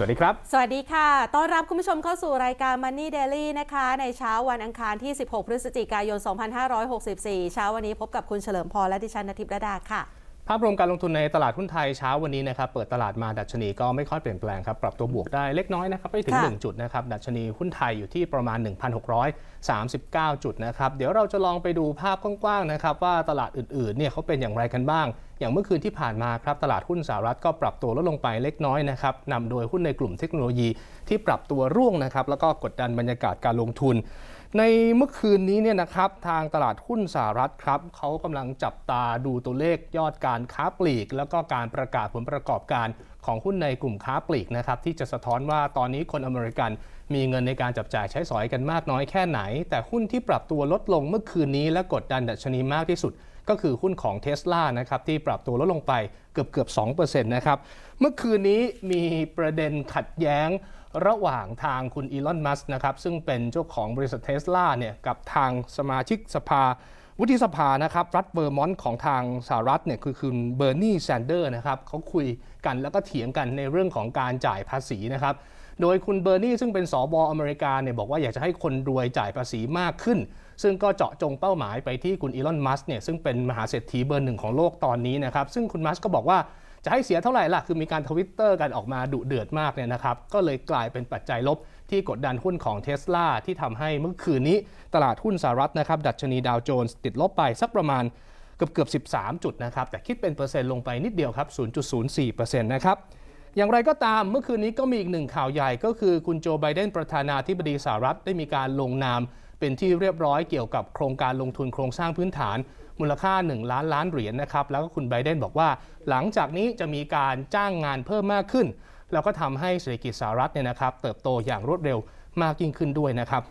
สวัสดีครับ สวัสดีค่ะ ต้อนรับคุณผู้ชมเข้าสู่รายการ Money Daily นะคะ ในเช้าวันอังคารที่ 16 พฤศจิกายน 2564 เช้าวันนี้พบกับคุณเฉลิมพรและดิฉันนทิพย์ระดาค่ะ ภาพรวมการลงทุนในตลาดหุ้นไทยเช้าวันนี้นะครับ เปิดตลาดมาดัชนีก็ไม่ค่อยเปลี่ยนแปลงครับ ปรับตัวบวกได้เล็กน้อยนะครับ ไม่ถึงค่ะ1จุดนะครับ ดัชนีหุ้นไทยอยู่ที่ประมาณ 1,639 จุดนะครับ เดี๋ยวเราจะลองไปดูภาพกว้างๆนะครับว่าตลาดอื่นๆ เนี่ยเขาเป็นอย่างไรกันบ้าง อย่างเมื่อคืนที่ผ่านมาครับ ตลาดหุ้นสหรัฐก็ปรับตัวลดลงไปเล็กน้อยนะครับนำโดยหุ้นในกลุ่มเทคโนโลยีที่ปรับตัวร่วงนะครับ แล้วก็กดดันบรรยากาศการลงทุน ในเมื่อคืนนี้เนี่ยนะครับทางตลาดหุ้นสหรัฐครับเขากำลังจับตาดูตัวเลขยอดการค้าปลีก แล้วก็การประกาศผลประกอบการของหุ้นในกลุ่มค้าปลีกนะครับที่จะสะท้อนว่าตอนนี้คนอเมริกันมีเงินในการจับจ่ายใช้สอยกันมากน้อยแค่ไหน แต่หุ้นที่ปรับตัวลดลงเมื่อคืนนี้และกดดันดัชนีมากที่สุด ก็คือหุ้นของ t ท s l a นะครับที่ปรับตัวลดลงไปเกือบเกือบ2%นะครับเมื่อคืนนี้มีประเด็นขัดแย้ง ระหว่างทางคุณอีลอนมัสนะครับซึ่งเป็นเจ้าของบริษัทเทสลาเนี่ยกับทางสมาชิกสภา วุฒิสภานะครับรัฐเบอร์มอนต์ของทางสหรัฐเนี่ยคือคุณเบอร์นีแซนเดอร์นะครับเขาคุยกันแล้วก็เถียงกันในเรื่องของการจ่ายภาษีนะครับโดยคุณเบอร์นีซึ่งเป็นสอบออเมริกาเนี่ยบอกว่าอยากจะให้คนรวยจ่ายภาษีมากขึ้น ซึ่งก็เจาะจงเป้าหมายไปที่คุณอีลอนมัสเนี่ยซึ่งเป็นมหาเศรษฐีเบอร์หนึ่งของโลกตอนนี้นะครับซึ่งคุณมัสก็บอกว่า จะให้เสียเท่าไหร่ล่ะ คือมีการทวิตเตอร์กันออกมาดุเดือดมากเนี่ยนะครับ ก็เลยกลายเป็นปัจจัยลบที่กดดันหุ้นของเท s l a ที่ทำให้เมื่อคืนนี้ตลาดหุ้นสหรัฐนะครับ ดัชนีดาวโจนส์ติดลบไปสักประมาณเกือบเกือบ13 จุดนะครับ แต่คิดเป็นเปอร์เซ็นต์ลงไปนิดเดียวครับ 0.04%นะครับอย่างไรก็ตามเมื่อคืนนี้ก็มีอีกหนึ่งข่าวใหญ่ก็คือคุณโจไบเดนประธานาธิบดีสหรัฐได้มีการลงนาม เป็นที่เรียบร้อยเกี่ยวกับโครงการลงทุนโครงสร้างพื้นฐาน มูลค่า 1 ล้านล้านเหรียญนะครับ แล้วก็คุณไบเดนบอกว่า หลังจากนี้จะมีการจ้างงานเพิ่มมากขึ้น แล้วก็ทำให้เศรษฐกิจสหรัฐเนี่ยนะครับ เติบโตอย่างรวดเร็วมากยิ่งขึ้นด้วยนะครับ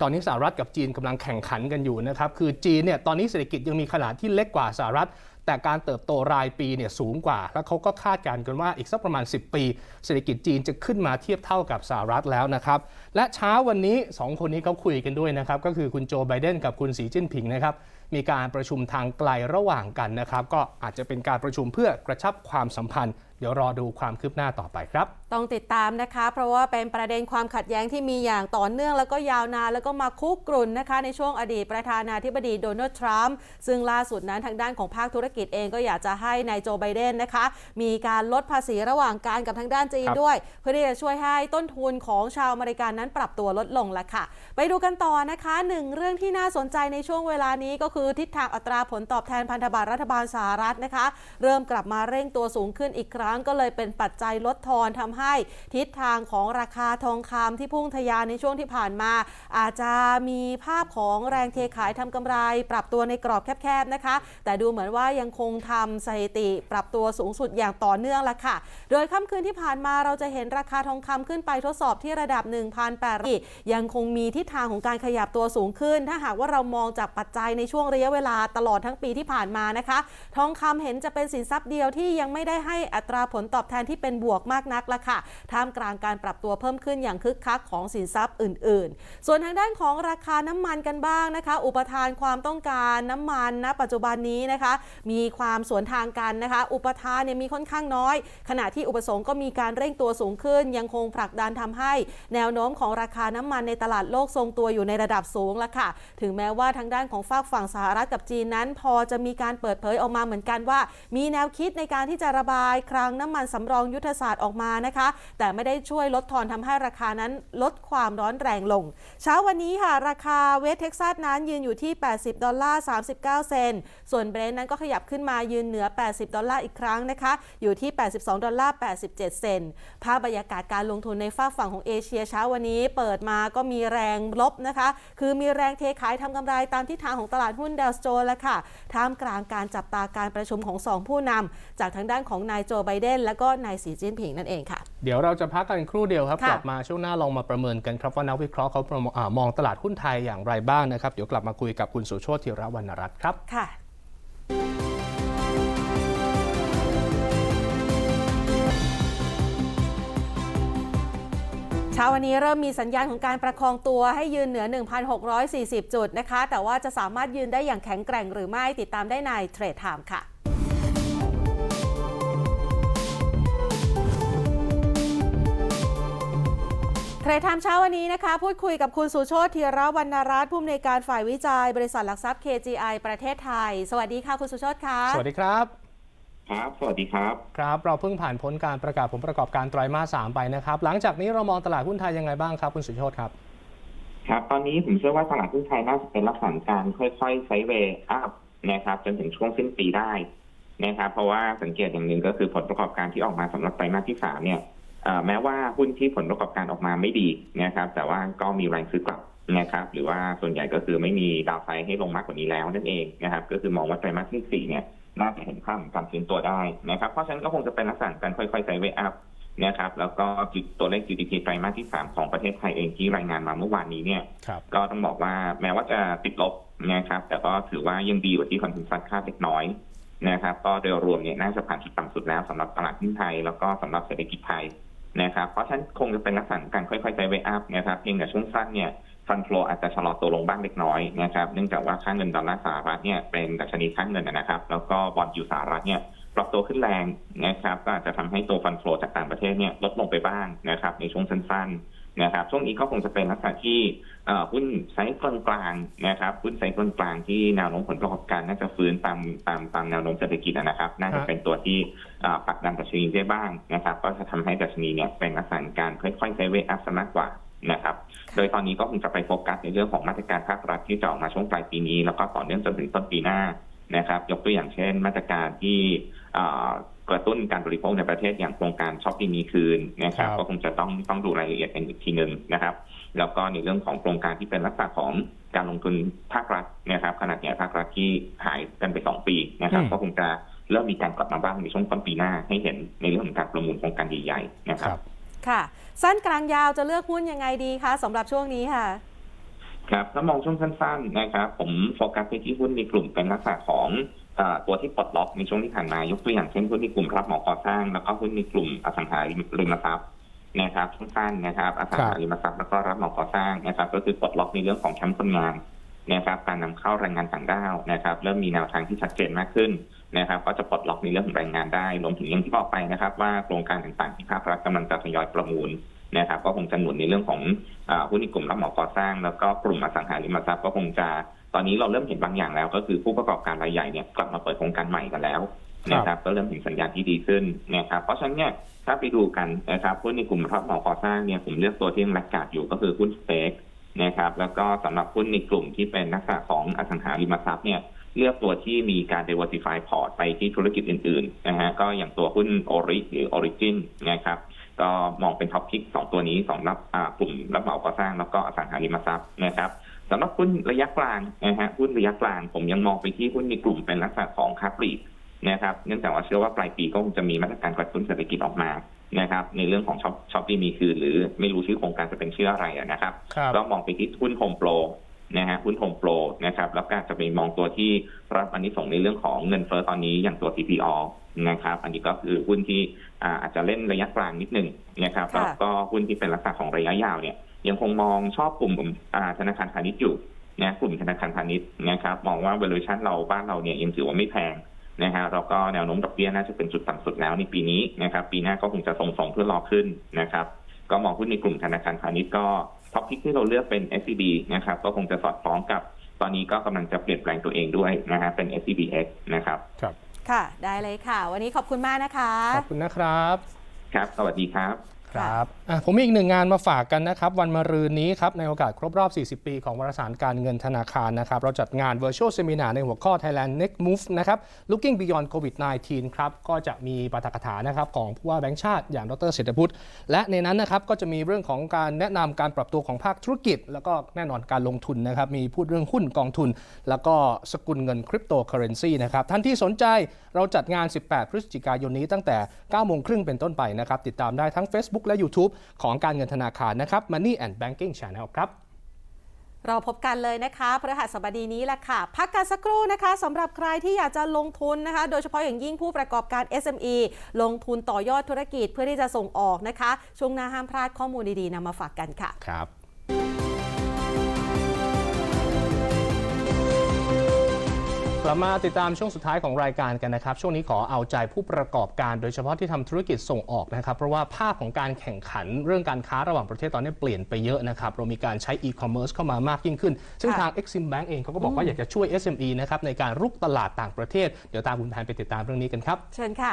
ตอนนี้สหรัฐกับจีนกำลังแข่งขันกันอยู่นะครับ คือจีนเนี่ยตอนนี้เศรษฐกิจยังมีขนาดที่เล็กกว่าสหรัฐ แต่การเติบโตรายปีเนี่ยสูงกว่า แล้วเขาก็คาดการณ์กันว่าอีกสักประมาณ 10 ปี เศรษฐกิจจีนจะขึ้นมาเทียบเท่ากับสหรัฐแล้วนะครับ และเช้าวันนี้ 2 คนนี้เขาคุยกันด้วยนะครับ ก็คือคุณโจไบเดนกับคุณสีจิ้นผิงนะครับ มีการประชุมทางไกลระหว่างกันนะครับ ก็อาจจะเป็นการประชุมเพื่อกระชับความสัมพันธ์ เดี๋ยวรอดูความคืบหน้าต่อไปครับ ต้องติดตามนะคะ เพราะว่าเป็นประเด็นความขัดแย้งที่มีอย่างต่อเนื่องแล้วก็ยาวนานแล้วก็มาคุกกรุ่นนะคะ ในช่วงอดีตประธานาธิบดีโดนัลด์ทรัมป์ซึ่งล่าสุดนั้นทางด้านของภาคธุรกิจเองก็อยากจะให้นายโจไบเดนนะคะ มีการลดภาษีระหว่างการกับทางด้านจีนครับด้วย เพื่อที่จะช่วยให้ต้นทุนของชาวอเมริกันนั้นปรับตัวลดลงละค่ะ ไปดูกันต่อนะคะหนึ่งเรื่องที่น่าสนใจในช่วงเวลานี้ก็คือทิศทางอัตราผลตอบแทนพันธบัตรรัฐบาลสหรัฐนะคะ เริ่มกลับมาเร่งตัวสูงขึ้นอีกครั้งก็เลยเป็นปัจจัยลดทอนทำให้ทิศทางของราคาทองคำที่พุ่งทะยานในช่วงที่ผ่านมา อาจจะมีภาพของแรงเทขายทำกำไร ปรับตัวในกรอบแคบๆนะคะ แต่ดูเหมือนว่ายังคงทำสถิติ ปรับตัวสูงสุดอย่างต่อเนื่องละค่ะ โดยค่ำคืนที่ผ่านมาเราจะเห็นราคาทองคำขึ้นไปทดสอบที่ระดับ 1,800ยังคงมีทิศทางของการขยับตัวสูงขึ้น ถ้าหากว่าเรามองจากปัจจัยในช่วงระยะเวลาตลอดทั้งปีที่ผ่านมานะคะ ทองคำเห็นจะเป็นสินทรัพย์เดียวที่ยังไม่ได้ให้อัตราผลตอบแทนที่เป็นบวกมากนักละค่ะ ท่ามกลางการปรับตัวเพิ่มขึ้นอย่างคึกคักของสินทรัพย์อื่น ๆ ส่วนทางด้านของราคาน้ำมันกันบ้างนะคะ อุปทานความต้องการน้ำมันณปัจจุบันนี้นะคะ มีความสวนทางกันนะคะ อุปทานเนี่ยมีค่อนข้างน้อย ขณะที่อุปสงค์ก็มีการเร่งตัวสูงขึ้น ยังคงผลักดันทำให้ แนวโน้มของราคาน้ำมันในตลาดโลกทรงตัวอยู่ในระดับสูงล้วค่ะ ถึงแม้ว่าทางด้านของฝากฝั่งสหรัฐกับจีนนั้น พอจะมีการเปิดเผยออกมาเหมือนกันว่า มีแนวคิดในการที่จะระบายคลังน้ำมันสำรองยุทธศาสตร์ออกมานะคะ แต่ไม่ได้ช่วยลดทอนทำให้ราคานั้นลดความร้อนแรงลง เช้าวันนี้ค่ะราคาเวสเท็กซัสนั้นยืนอยู่ที่ 80 ดอลลาร์ 39 เซนส่วนเบรนท์นั้นก็ขยับขึ้นมายืนเหนือ 80 ดอลลาร์อีกครั้งนะคะ อยู่ที่ 82 ดอลลาร์ 87 เซนภาพบรรยากาศการลงทุนในฝาฝั่งของเอเชียเช้าวันนี้เปิดมาก็มีแรงลบนะคะ คือมีแรงเทขายทำกำไรตามทิศทางของตลาดหุ้นดาวโจนส์แล้วค่ะ ท่ามกลางการจับตาการประชุมของสองผู้นำจากทางด้านของนายโจไบเดนและก็นายสีจิ้นผิงนั่นเองค่ะ เดี๋ยวเราจะพักกันครู่เดียวครับค่ะกลับมาช่วงหน้าลองมาประเมินกันครับว่านักวิเคราะห์เขาประเมินอ่ามองตลาดหุ้นไทยอย่างไรบ้างนะครับ เดี๋ยวกลับมาคุยกับคุณสุโชติธีรวรรณรัตน์ครับค่ะเช้าวันนี้เริ่มมีสัญญาณของการประคองตัวให้ยืนเหนือ 1,640 จุดนะคะ แต่ว่าจะสามารถยืนได้อย่างแข็งแกร่งหรือไม่ติดตามได้ในเทรดไทม์ค่ะ เทรดไทม์เช้าวันนี้นะคะ พูดคุยกับคุณสุโชติธีรวรรณรัตน์ผู้อำนวยการฝ่ายวิจัย บริษัทหลักทรัพย์ KGI ประเทศไทย สวัสดีค่ะคุณสุโชติค่ะสวัสดีครับ ครับ สวัสดีครับ ครับ เราเพิ่งผ่านพ้นการประกาศผลประกอบการไตรมาส 3 ไปนะครับ หลังจากนี้เรามองตลาดหุ้นไทยยังไงบ้างครับ คุณสุโชตครับ ครับ ตอนนี้ผมเชื่อว่าตลาดหุ้นไทยน่าจะเป็นลักษณะการค่อยๆไซด์เวย์อัพนะครับจนถึงช่วงสิ้นปีได้นะครับเพราะว่าสังเกตอย่างหนึ่งก็คือผลประกอบการที่ออกมาสำหรับไตรมาสที่สามเนี่ยเอ่อ แม้ว่าหุ้นที่ผลประกอบการออกมาไม่ดีนะครับ แต่ว่าก็มีแรงซื้อกลับนะครับ หรือว่าส่วนใหญ่ก็คือไม่มีดาวไซด์ให้ลงมากกว่านี้แล้วนั่นเองนะครับ ก็คือมองว่าไตรมาสที่สี่เนี่ยน่าจะเห็นภาพของการฟื้นตัวได้นะครับ เพราะฉะนั้นก็คงจะเป็นลักษณะการค่อยๆไซด์เวย์อัพนะครับ แล้วก็ตัวเลข GDP ไตรมาสที่ 3 ของประเทศไทยเองที่รายงานมาเมื่อวานนี้เนี่ยครับก็ต้องบอกว่าแม้ว่าจะติดลบนะครับ แต่ก็ถือว่ายังดีกว่าที่คอนเซนแซสคาดเล็กน้อยนะครับ ก็โดยรวมเนี่ยน่าจะผ่านจุดต่ำสุดแล้วสำหรับตลาดหุ้นไทย แล้วก็สำหรับเศรษฐกิจไทย นะครับเพราะฉะนั้นคงจะเป็นลักษณะการค่อยๆไซเวอัพนะครับเพียงแต่ช่วงสั้นเนี่ยฟันโฟลอาจจะชะลอตัวลงบ้างเล็กน้อยนะครับเนื่องจากว่าค่าเงินดอลลาร์สหรัฐเนี่ยเป็นดัชนีค่าเงินนะครับ แล้วก็บอลยูสหรัฐเนี่ยปรับตัวขึ้นแรงนะครับก็อาจจะทำให้ตัวฟันโฟจากต่างประเทศเนี่ยลดลงไปบ้างนะครับในช่วงสั้นๆนะครับช่วงนี้ก็คงจะเป็นลักษณะที่อ่อหุ้นไซส์กลางๆนะครับหุ้นไซส์กลางๆที่แนวโน้มผลประกอบการน่าจะฟื้นตามตามตามแนวโน้มเศรษฐกิจนะครับ น่าจะเป็นตัวที่ เอ่อผลักดันดัชนีได้บ้างนะครับ ก็จะทำให้ดัชนีเนี่ยเป็นลักษณะการค่อยๆไซด์เวย์อัพซะมากกว่านะครับ โดยตอนนี้ก็คงจะไปโฟกัสในเรื่องของมาตรการภาครัฐที่จะออกมาช่วงปลายปีนี้ แล้วก็ต่อเนื่องจนถึงต้นปีหน้านะครับ ยกตัวอย่างเช่น มาตรการที่เอ่อกระตุ้นการบริโภคในประเทศอย่างโครงการช็อปปี้มีคืนนะครับครับ ก็คงจะต้องต้องดูรายละเอียดกันอีกทีหนึ่งนะครับ แล้วก็ในเรื่องของโครงการที่เป็นลักษณะของการลงทุนภาครัฐนะครับ ขนาดใหญ่ภาครัฐที่หายกันไปสองปีนะครับอืมก็คงจะ เริ่มมีการกลับมาบ้างในช่วงต้นปีหน้าให้เห็นในเรื่องของการประมูลโครงการใหญ่ๆนะคครับรับค่ะ สั้นกลางยาวจะเลือกหุ้นยังไงดีคะสำหรับช่วงนี้ค่ะ ครับถ้ามองช่วงสั้น ๆ นะครับ ผมโฟกัสไปที่หุ้นในกลุ่มเป็นลักษณะของเอ่อตัวที่ปลดล็อกในช่วงที่ผ่านมายกตัวอย่างเช่นหุ้นในกลุ่มรับเหมาก่อสร้าง แล้วก็หุ้นในกลุ่มอสังหาริมทรัพย์นะครับสั้นๆนะครับอสังหาริมทรัพย์แล้วก็รับเหมาก่อสร้างนะครับ ก็คือปลดล็อกในเรื่องของแคมป์คนงาน นะครับการนำเข้าแรงงานต่างด้าวนะครับเริ่มมีแนวทางที่ชัดเจนมากขึ้นนะครับ ก็จะปลดล็อกในเรื่องของแรงงานได้รวมถึงอย่างที่บอกไปนะครับ ว่าโครงการต่างๆที่ภาครัฐกำลังจะทยอยประมูลนะครับ ก็คงจะหนุนในเรื่องของอ่าหุ้นในกลุ่มรับเหมาก่อสร้าง แล้วก็กลุ่มอสังหาริมทรัพย์ก็คงจะตอนนี้เราเริ่มเห็นบางอย่างแล้ว ก็คือผู้ประกอบการรายใหญ่เนี่ยกลับมาเปิดโครงการใหม่กันแล้วนะครับก็เริ่มเห็นสัญญาณที่ดีขึ้นนะครับเพราะฉะนั้นเนี่ยถ้าไปดูกันนะครับหุ้นในกลุ่มรับเหมาก่อสร้างเนี่ยผมเลือกตัวที่ยังแลกการ์ดอยู่ก็คือหุ้นสเต็ก นะครับ แล้วก็สำหรับหุ้นในกลุ่มที่เป็นลักษณะของอสังหาริมทรัพย์เนี่ยเลือกตัวที่มีการ diversify port ไปที่ธุรกิจอื่นๆนะฮะก็อย่างตัวหุ้น Ori หรือ Origin นะครับก็มองเป็นท็อปพิกสองตัวนี้สำหรับกลุ่มรับเหมาก่อสร้างแล้วก็อสังหาริมทรัพย์นะครับสำหรับหุ้นระยะกลางนะฮะหุ้นระยะกลางผมยังมองไปที่หุ้นในกลุ่มเป็นลักษณะของค้าปลีกนะครับเนื่องจากว่าเชื่อว่าปลายปีก็คงจะมีมาตรการกระตุ้นเศรษฐกิจออกมา นะครับในเรื่องของช็อปช็อปปี้มีคืนหรือไม่รู้ชื่อโครงการจะเป็นชื่ออะไรอะนะครับครับก็มองไปที่หุ้นโฮมโปรนะฮะหุ้นโฮมโปรนะครับแล้วก็อาจจะไปมองตัวที่รับอันนี้ส่งส์ในเรื่องของเงินเฟ้อตอนนี้อย่างตัว TPO นะครับ อันนี้ก็คือหุ้นที่อ่าอาจจะเล่นระยะกลางนิดหนึ่งนะครับค่ะแล้วก็หุ้นที่เป็นลักษณะของระยะยาวเนี่ย ยังคงมองชอบกลุ่มอ่าธนาคารพาณิชย์อยู่นะกลุ่มธนาคารพาณิชย์นะครับ มองว่า valuation เราบ้านเราเนี่ยยังถือว่าไม่แพง นะฮะแล้วก็แนวโน้มดอกเบี้ยน่าจะเป็นจุดต่ำสุดแล้วในปีนี้นะครับปีหน้าก็คงจะทรงๆเพื่อรอขึ้นนะครับก็มองหุ้นในกลุ่มธนาคารพาณิชย์ก็ท็อปพิกที่เราเลือกเป็น SCB นะครับก็คงจะสอดคล้องกับตอนนี้ก็กำลังจะเปลี่ยนแปลงตัวเองด้วยนะฮะเป็น SCBX นะครับครับค่ะ ได้เลยค่ะ วันนี้ขอบคุณมากนะคะ ขอบคุณนะครับ ครับ สวัสดีครับ ครับอะผมมีอีกหนึ่งงานมาฝากกันนะครับ วันมะรืนนี้ครับ ในโอกาสครบรอบ 40 ปีของวารสารการเงินธนาคารนะครับ เราจัดงาน Virtual Seminar ในหัวข้อ Thailand Next Move นะครับ Looking Beyond COVID-19 ครับ ก็จะมีปาฐกถานะครับของผู้ว่าแบงค์ชาติอย่างดรเศรษฐพุทธ และในนั้นนะครับก็จะมีเรื่องของการแนะนำการปรับตัวของภาคธุรกิจ แล้วก็แน่นอนการลงทุนนะครับมีพูดเรื่องหุ้นกองทุน แล้วก็สกุลเงินคริปโตเคอเรนซีนะครับท่านที่สนใจเราจัดงาน 18 พฤศจิกายนนี้ตั้งแต่9โมงครึ่งเป็นต้นไปนะครับติดตามได้ทั้ง Facebook และ YouTube ของการเงินธนาคารนะครับ Money and Banking Channel ครับเราพบกันเลยนะคะพฤหัสบดีนี้แหละค่ะ พักกันสักครู่นะคะสำหรับใครที่อยากจะลงทุนนะคะ โดยเฉพาะอย่างยิ่งผู้ประกอบการ SME ลงทุนต่อยอดธุรกิจเพื่อที่จะส่งออกนะคะ ช่วงหน้าห้ามพลาดข้อมูลดีๆนำมาฝากกันค่ะครับ กลับมาติดตามช่วงสุดท้ายของรายการกันนะครับ ช่วงนี้ขอเอาใจผู้ประกอบการโดยเฉพาะที่ทำธุรกิจส่งออกนะครับ เพราะว่าภาพของการแข่งขันเรื่องการค้าระหว่างประเทศตอนนี้เปลี่ยนไปเยอะนะครับ เรามีการใช้ e-commerce เข้ามามากยิ่งขึ้น ซึ่งค่ะทาง Exim Bank เองเขาก็บอกว่าอยากจะช่วย SME นะครับในการรุกตลาดต่างประเทศ เดี๋ยวตามคุณแพนไปติดตามเรื่องนี้กันครับ เชิญค่ะ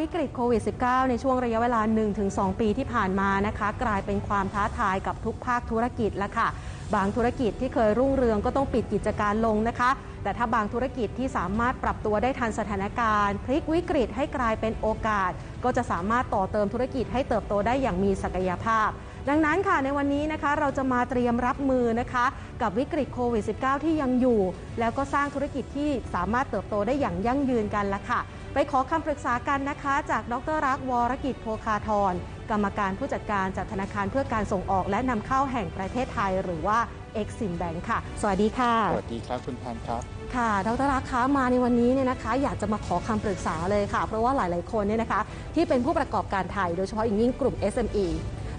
วิกฤตโควิด -19 ในช่วงระยะเวลา 1-2 ปีที่ผ่านมานะคะ กลายเป็นความท้าทายกับทุกภาคธุรกิจแล้วค่ะ บางธุรกิจที่เคยรุ่งเรืองก็ต้องปิดกิจการลงนะคะ แต่ถ้าบางธุรกิจที่สามารถปรับตัวได้ทันสถานการณ์ พลิกวิกฤตให้กลายเป็นโอกาส ก็จะสามารถต่อเติมธุรกิจให้เติบโตได้อย่างมีศักยภาพดังนั้นค่ะในวันนี้นะคะเราจะมาเตรียมรับมือนะคะ กับวิกฤตโควิด -19 ที่ยังอยู่ แล้วก็สร้างธุรกิจที่สามารถเติบโตได้อย่างยั่งยืนกันละค่ะ ไปขอคำปรึกษากันนะคะ จากดรรักษ์วรกิจโพคาทร กรรมการผู้จัดการจากธนาคารเพื่อการส่งออกและนำเข้าแห่งประเทศไทย หรือว่า Exim Bank ค่ะ สวัสดีค่ะ สวัสดีครับคุณพันธ์ครับ ค่ะ ดรรักษ์คะมาในวันนี้เนี่ยนะคะ อยากจะมาขอคำปรึกษาเลยค่ะ เพราะว่าหลาย ๆ คนเนี่ยนะคะ ที่เป็นผู้ประกอบการไทย โดยเฉพาะอย่างยิ่งกลุ่ม SME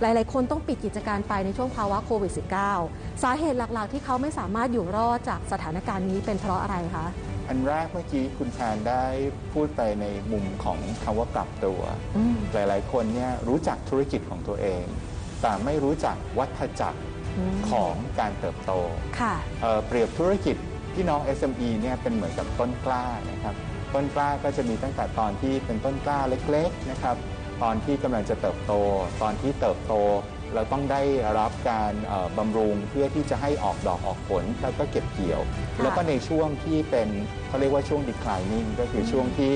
หลาย ๆ คนต้องปิดกิจการไปในช่วงภาวะโควิด -19 สาเหตุหลัก ๆ ที่เขาไม่สามารถอยู่รอดจากสถานการณ์นี้เป็นเพราะอะไรคะ อันแรกเมื่อกี้คุณแพนได้พูดไปในมุมของคำว่าปรับตัวอืมหลายๆ คนเนี่ยรู้จักธุรกิจของตัวเอง แต่ไม่รู้จักวัฏจักรมของการเติบโตค่ะเอ่อเปรียบธุรกิจพี่น้อง SME เนี่ยเป็นเหมือนกับต้นกล้านะครับต้นกล้าก็จะมีตั้งแต่ตอนที่เป็นต้นกล้าเล็กๆนะครับตอนที่กำลังจะเติบโต ตอนที่เติบโต เราต้องได้รับการเอ่อบำรุงเพื่อที่จะให้ออกดอกออกผลแล้วก็เก็บเกี่ยวค่ะแล้วก็ในช่วงที่เป็นเขาเรียกว่าช่วง declining ก็คืออมช่วงที่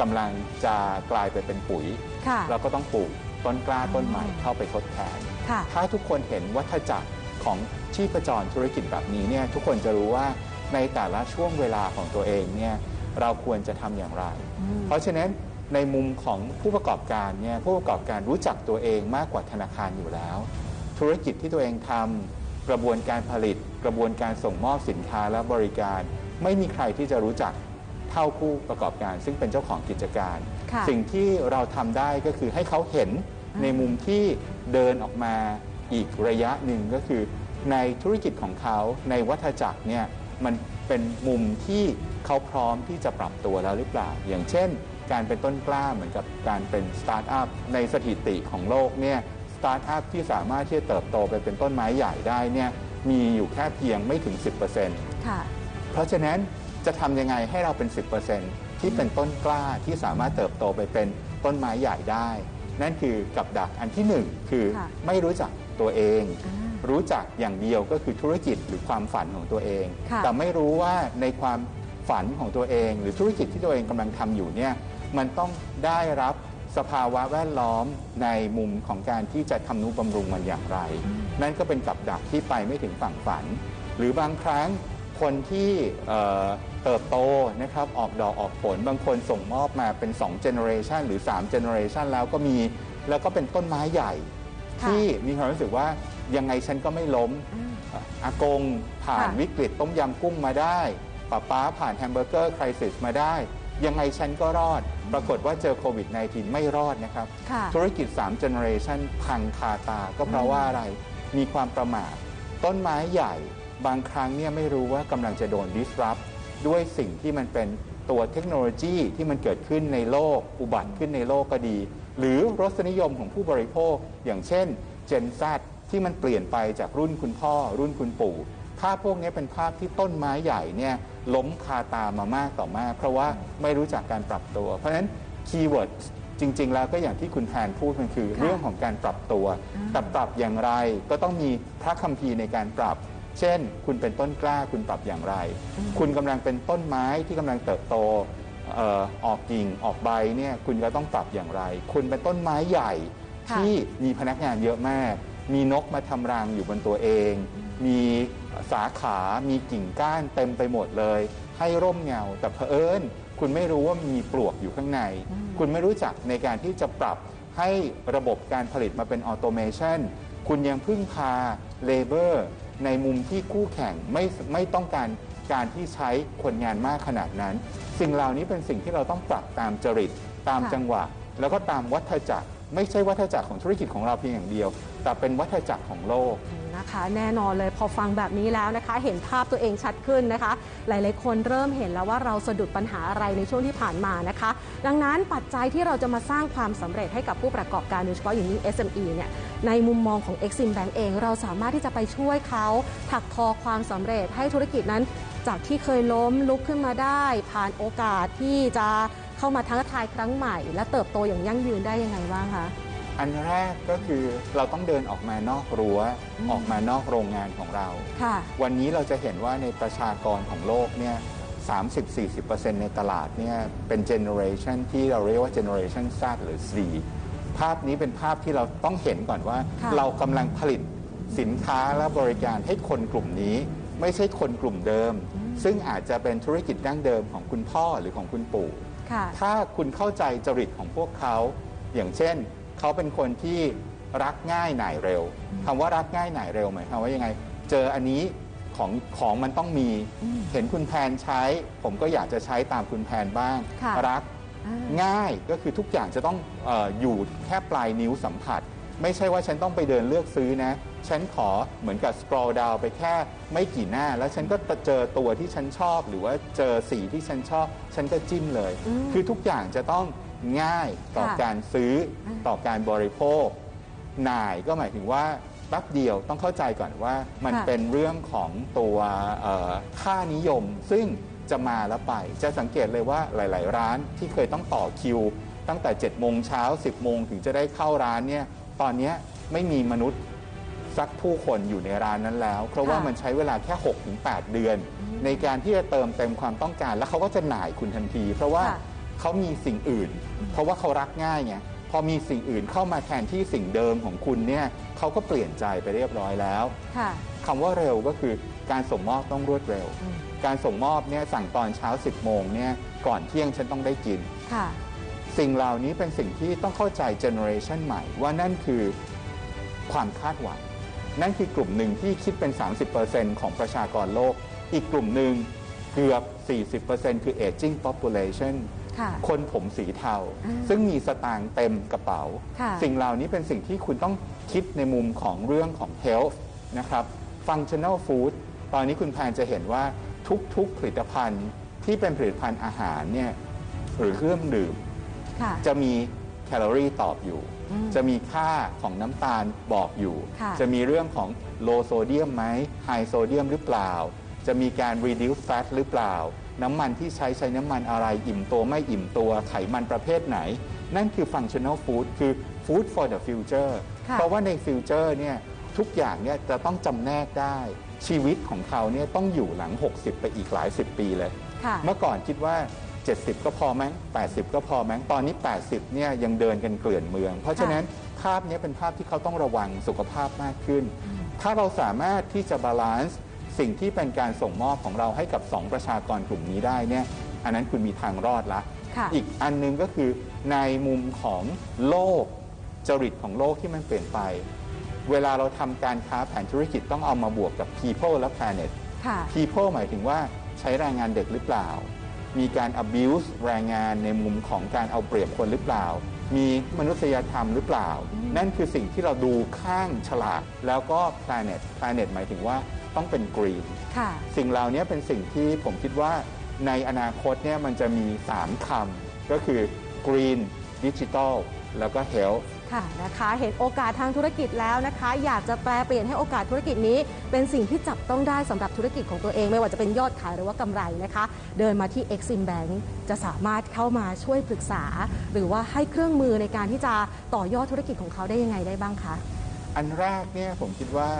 กำลังจะกลายไปเป็นปุ๋ยค่ะเราก็ต้องปลูกต้นกล้าต้นใหม่อ๋อเข้าไปทดแทนค่ะถ้าทุกคนเห็นวัฏจักรของชีพจรธุรกิจแบบนี้เนี่ยทุกคนจะรู้ว่าในแต่ละช่วงเวลาของตัวเองเนี่ยเราควรจะทำอย่างไรอืมเพราะฉะนั้น ในมุมของผู้ประกอบการเนี่ยผู้ประกอบการรู้จักตัวเองมากกว่าธนาคารอยู่แล้ว ธุรกิจที่ตัวเองทำกระบวนการผลิต กระบวนการส่งมอบสินค้าและบริการ ไม่มีใครที่จะรู้จักเท่าผู้ประกอบการ ซึ่งเป็นเจ้าของกิจการ ค่ะสิ่งที่เราทำได้ก็คือให้เขาเห็นอ่าในมุมที่เดินออกมาอีกระยะหนึ่งก็คือ ในธุรกิจของเขาในวัฏจักรเนี่ยมัน เป็นมุมที่เขาพร้อมที่จะปรับตัวแล้วหรือเปล่า อย่างเช่น การเป็นต้นกล้าเหมือนกับการเป็นสตาร์ทอัพในสถิติของโลกเนี่ยสตาร์ทอัพที่สามารถที่จะเติบโตไปเป็นต้นไม้ใหญ่ได้เนี่ยมีอยู่แค่เพียงไม่ถึง 10%ค่ะเพราะฉะนั้นจะทำยังไงให้เราเป็น 10%ที่เป็นต้นกล้าที่สามารถเติบโตไปเป็นต้นไม้ใหญ่ได้ นั่นคือกับดักอันที่หนึ่งคือค่ะไม่รู้จักตัวเองอ่า รู้จักอย่างเดียวก็คือธุรกิจหรือความฝันของตัวเอง ค่ะแต่ไม่รู้ว่าในความฝันของตัวเอง หรือธุรกิจที่ตัวเองกำลังทำอยู่เนี่ยมันต้องได้รับสภาวะแวดล้อมในมุมของการที่จะทำนุบำรุงมันอย่างไร นั่นก็เป็นกับดักที่ไปไม่ถึงฝั่งฝัน หรือบางครั้งคนที่เอ่อเติบโตนะครับออกดอกออกผล บางคนส่งมอบมาเป็น2 generation หรือ3 generation แล้วก็มีแล้วก็เป็นต้นไม้ใหญ่ ค่ะ ที่มีความรู้สึกว่า ยังไงฉันก็ไม่ล้มอ่าอากงผ่านค่ะ วิกฤตต้มยำกุ้งมาได้ป้าป้าผ่านแฮมเบอร์เกอร์คริสิสมาได้ ยังไงฉันก็รอด ปรากฏว่าเจอโควิด -19 ไม่รอดนะครับ ค่ะ ธุรกิจ3 generation พังคาตา ก็เพราะว่าอะไร มีความประมาท ต้นไม้ใหญ่ บางครั้งเนี่ยไม่รู้ว่ากำลังจะโดน disrupt ด้วยสิ่งที่มันเป็นตัวเทคโนโลยีที่มันเกิดขึ้นในโลก อุบัติขึ้นในโลกก็ดี หรือรสนิยมของผู้บริโภค อย่างเช่น Gen Z ที่มันเปลี่ยนไปจากรุ่นคุณพ่อ รุ่นคุณปู่ ภาพพวกนี้เป็นภาพที่ต้นไม้ใหญ่เนี่ยล้มคาตามามากต่อมาก เพราะว่าไม่รู้จักการปรับตัว เพราะฉะนั้นคีย์เวิร์ดจริง ๆ แล้วก็อย่างที่คุณแพนพูดมันคือค่ะเรื่องของการปรับตัวอ่าแต่ปรับอย่างไรก็ต้องมีพระคัมภีร์ในการปรับ เช่น คุณเป็นต้นกล้าคุณปรับอย่างไร คุณกำลังเป็นต้นไม้ที่กำลังเติบโตเอ่อออกกิ่งออกใบเนี่ยคุณก็ต้องปรับอย่างไร คุณเป็นต้นไม้ใหญ่ค่ะที่มีพนักงานเยอะมาก มีนกมาทำรังอยู่บนตัวเอง มีสาขา มีกิ่งก้านเต็มไปหมดเลย ให้ร่มเงา แต่เผอิญคุณไม่รู้ว่ามีปลวกอยู่ข้างในอืมคุณไม่รู้จักในการที่จะปรับให้ระบบการผลิตมาเป็นออโตเมชันคุณยังพึ่งพาเลเบอร์ในมุมที่คู่แข่งไม่ไม่ต้องการการที่ใช้คนงานมากขนาดนั้น สิ่งเหล่านี้เป็นสิ่งที่เราต้องปรับตามจริต ตามค่ะจังหวะ แล้วก็ตามวัฏจักร ไม่ใช่วัฏจักรของธุรกิจของเราเพียงอย่างเดียว แต่เป็นวัฏจักรของโลก นะคะแน่นอนเลยพอฟังแบบนี้แล้วนะคะ เห็นภาพตัวเองชัดขึ้นนะคะ หลายๆ คนเริ่มเห็นแล้วว่าเราสะดุดปัญหาอะไรในช่วงที่ผ่านมานะคะ ดังนั้นปัจจัยที่เราจะมาสร้างความสำเร็จให้กับผู้ประกอบการโดยเฉพาะอย่างยิ่ง SME เนี่ยในมุมมองของ Exim Bank เอง เราสามารถที่จะไปช่วยเขาถักทอความสำเร็จให้ธุรกิจนั้น จากที่เคยล้มลุกขึ้นมาได้ ผ่านโอกาสที่จะเข้ามาท้าทายครั้งใหม่ และเติบโตอย่างยั่งยืนได้ยังไงบ้างคะ อันแรกก็คือเราต้องเดินออกมานอกรั้วอืมออกมานอกโรงงานของเรา ค่ะ วันนี้เราจะเห็นว่าในประชากรของโลกเนี่ย 30-40%ในตลาดเนี่ย เป็นเจเนอเรชันที่เราเรียกว่าเจเนอเรชัน Z หรือ C ภาพนี้เป็นภาพที่เราต้องเห็นก่อนว่า ค่ะ เรากำลังผลิตสินค้าและบริการให้คนกลุ่มนี้ ไม่ใช่คนกลุ่มเดิม ซึ่งอาจจะเป็นธุรกิจดั้งเดิมของคุณพ่อหรือของคุณปู่ ค่ะ ถ้าคุณเข้าใจจริตของพวกเขา อย่างเช่น เขาเป็นคนที่รักง่ายหน่ายเร็วคำว่ารักง่ายหน่ายเร็วหมายความว่ายังไง เจออันนี้ของของมันต้องมีอืมเห็นคุณแพนใช้ ผมก็อยากจะใช้ตามคุณแพนบ้างค่ะรักอ่าง่ายก็คือทุกอย่างจะต้องเอออยู่แค่ปลายนิ้วสัมผัส ไม่ใช่ว่าฉันต้องไปเดินเลือกซื้อนะ ฉันขอเหมือนกับ scroll down ไปแค่ไม่กี่หน้า แล้วฉันก็เจอตัวที่ฉันชอบ หรือว่าเจอสีที่ฉันชอบ ฉันก็จิ้มเลยอืมคือทุกอย่างจะต้อง ง่ายต่อค่ะการซื้ออมต่อการบริโภค หน่ายก็หมายถึงว่าแป๊บเดียวต้องเข้าใจก่อนว่ามันค่ะเป็นเรื่องของตัวเอ่อค่านิยม ซึ่งจะมาแล้วไป จะสังเกตเลยว่าหลาย ๆ ร้านที่เคยต้องต่อคิว ตั้งแต่7โมงเช้า 10 โมงถึงจะได้เข้าร้านเนี่ยตอนเนี้ยไม่มีมนุษย์สักผู้คนอยู่ในร้านนั้นแล้ว เพราะว่าค่ะมันใช้เวลาแค่ 6-8 เดือน ในการที่จะเติมเต็มความต้องการ แล้วเขาก็จะหน่ายคุณทันที เพราะว่าค่ะ เขามีสิ่งอื่น เพราะว่าเขารักง่ายไงพอมีสิ่งอื่นเข้ามาแทนที่สิ่งเดิมของคุณเนี่ยเขาก็เปลี่ยนใจไปเรียบร้อยแล้วค่ะ คำว่าเร็วก็คือการส่งมอบต้องรวดเร็ว อืม การส่งมอบเนี่ยสั่งตอนเช้า 10 โมงเนี่ยก่อนเที่ยงฉันต้องได้กิน ค่ะ สิ่งเหล่านี้เป็นสิ่งที่ต้องเข้าใจเจเนอเรชันใหม่ว่านั่นคือความคาดหวัง นั่นคือกลุ่มหนึ่งที่คิดเป็น 30%ของประชากรโลก อีกกลุ่มหนึ่งเกือบ 40%คือ aging population ค่ะคนผมสีเทา อ่าซึ่งมีสตางค์เต็มกระเป๋า ค่ะสิ่งเหล่านี้เป็นสิ่งที่คุณต้องคิดในมุมของเรื่องของ health นะครับ functional food ตอนนี้คุณแพนจะเห็นว่าทุกๆผลิตภัณฑ์ที่เป็นผลิตภัณฑ์อาหารเนี่ยหรือเครื่องดื่ม ค่ะ จะมีแคลอรี่ตอบอยู่ อืมจะมีค่าของน้ำตาลบอกอยู่ ค่ะจะมีเรื่องของโลโซเดียมไหมไฮโซเดียมหรือเปล่า จะมีการ reduce fat หรือเปล่า น้ำมันที่ใช้ใช้น้ำมันอะไรอิ่มตัวไม่อิ่มตัวไขมันประเภทไหน นั่นคือ functional food คือ food for the future ค่ะเพราะว่าใน future เนี่ยทุกอย่างเนี่ยจะต้องจำแนกได้ชีวิตของเขาเนี่ยต้องอยู่หลัง 60 ไปอีกหลายสิบปีเลยค่ะเมื่อก่อนคิดว่า 70 ก็พอมั้ง 80 ก็พอมั้ง ตอนนี้ 80 เนี่ยยังเดินกันเกลื่อนเมือง เพราะฉะนั้นภาพนี้เป็นภาพที่เขาต้องระวังสุขภาพมากขึ้น ถ้าเราสามารถที่จะบาลานซ์ สิ่งที่เป็นการส่งมอบของเราให้กับ 2 ประชากรกลุ่มนี้ได้เนี่ยอันนั้นคุณมีทางรอดละ ค่ะ อีกอันหนึงก็คือในมุมของโลกจริตของโลกที่มันเปลี่ยนไป เวลาเราทำการค้าแผนธุรกิจต้องเอามาบวกกับ people และ planet ค่ะ people หมายถึงว่าใช้แรงงานเด็กหรือเปล่า มีการ abuse แรงงานในมุมของการเอาเปรียบคนหรือเปล่า มีมนุษยธรรมหรือเปล่า นั่นคือสิ่งที่เราดูข้างฉลากแล้วก็ planet planet หมายถึงว่าต้องเป็น green ค่ะสิ่งเหล่านี้เป็นสิ่งที่ผมคิดว่าในอนาคตเนี่ยมันจะมี 3คำก็คือ green digital แล้วก็ health ค่ะนะคะเห็นโอกาสทางธุรกิจแล้วนะคะ อยากจะแปลเปลี่ยนให้โอกาสธุรกิจนี้ เป็นสิ่งที่จับต้องได้สำหรับธุรกิจของตัวเอง ไม่ว่าจะเป็นยอดขายหรือว่ากำไรนะคะ เดินมาที่ Exim Bank จะสามารถเข้ามาช่วยปรึกษา หรือว่าให้เครื่องมือในการที่จะต่อยอดธุรกิจของเขาได้ยังไงได้บ้างคะอันแรกเนี่ยผมคิดว่า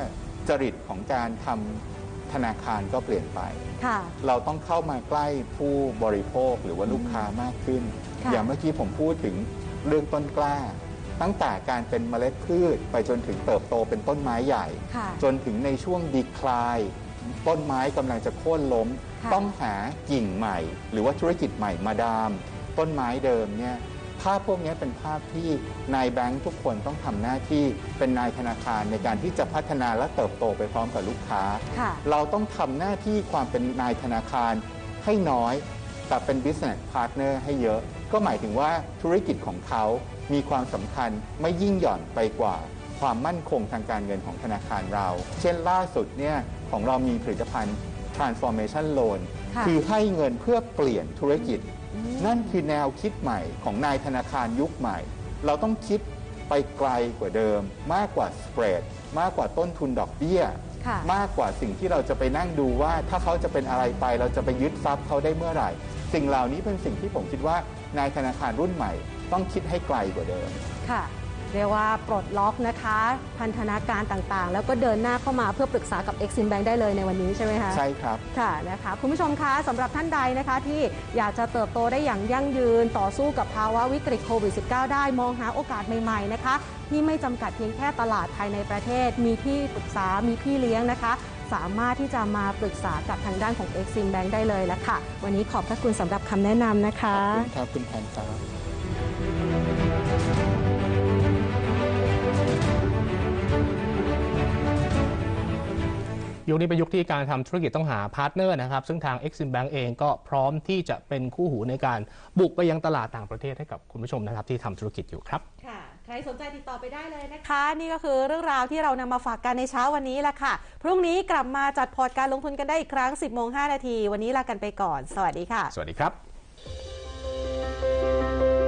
จริตของการทำธนาคารก็เปลี่ยนไปค่ะเราต้องเข้ามาใกล้ผู้บริโภคหรือว่าลูกค้ามากขึ้นค่ะอย่างเมื่อกี้ผมพูดถึงเรื่องต้นกล้า ตั้งแต่การเป็นเมล็ดพืชไปจนถึงเติบโตเป็นต้นไม้ใหญ่ ค่ะ จนถึงในช่วงดีคลาย ต้นไม้กำลังจะโค่นล้ม ค่ะ ต้องหากิ่งใหม่ หรือว่าธุรกิจใหม่มาดาม ต้นไม้เดิมเนี่ยภาพพวกนี้เป็นภาพที่นายแบงค์ทุกคนต้องทำหน้าที่เป็นนายธนาคารในการที่จะพัฒนาและเติบโตไปพร้อมกับลูกค้า ค่ะ เราต้องทำหน้าที่ความเป็นนายธนาคารให้น้อย แต่เป็น business partner ให้เยอะ ก็หมายถึงว่าธุรกิจของเขามีความสำคัญไม่ยิ่งหย่อนไปกว่า ความมั่นคงทางการเงินของธนาคารเรา เช่นล่าสุดเนี่ยของเรามีผลิตภัณฑ์ transformation loan ค่ะคือให้เงินเพื่อเปลี่ยนธุรกิจอืมนั่นคือแนวคิดใหม่ของนายธนาคารยุคใหม่ เราต้องคิดไปไกลกว่าเดิม มากกว่าสเปรดมากกว่าต้นทุนดอกเบี้ย ค่ะ มากกว่าสิ่งที่เราจะไปนั่งดูว่า ถ้าเขาจะเป็นอะไรไปเราจะไปยึดทรัพย์เขาได้เมื่อไหร่ สิ่งเหล่านี้เป็นสิ่งที่ผมคิดว่า นายธนาคารรุ่นใหม่ ต้องคิดให้ไกลกว่าเดิม ค่ะ เรียกว่าปลดล็อกนะคะ พันธนาการต่างๆ แล้วก็เดินหน้าเข้ามาเพื่อปรึกษากับ Exim Bank ได้เลยในวันนี้ใช่ไหมคะใช่ครับ ค่ะนะคะคุณผู้ชมคะสำหรับท่านใดนะคะ ที่อยากจะเติบโตได้อย่างยั่งยืนต่อสู้กับภาวะวิกฤตโควิด -19 ได้มองหาโอกาสใหม่ๆนะคะที่ไม่จำกัดเพียงแค่ตลาดภายในประเทศ มีที่ปรึกษามีพี่เลี้ยงนะคะ สามารถที่จะมาปรึกษากับทางด้านของ Exim Bank ได้เลยละค่ะ วันนี้ขอบพระคุณสำหรับคำแนะนำนะคะ ขอบคุณครับคุณแพนครับยุคนี้เป็นยุคที่การทำธุรกิจต้องหาพาร์ทเนอร์นะครับ ซึ่งทาง Exim Bank เองก็พร้อมที่จะเป็นคู่หูในการบุกไปยังตลาดต่างประเทศให้กับคุณผู้ชมนะครับที่ทำธุรกิจอยู่ครับค่ะใค รสนใจติดต่อไปได้เลยนะคะ นี่ก็คือเรื่องราวที่เรานำมาฝากกันในเช้าวันนี้แหละค่ะ พรุ่งนี้กลับมาจัดพอร์ตการลงทุนกันได้อีกครั้ง 10โมง5นาที วันนี้ลากันไปก่อน สวัสดีค่ะ สวัสดีครับ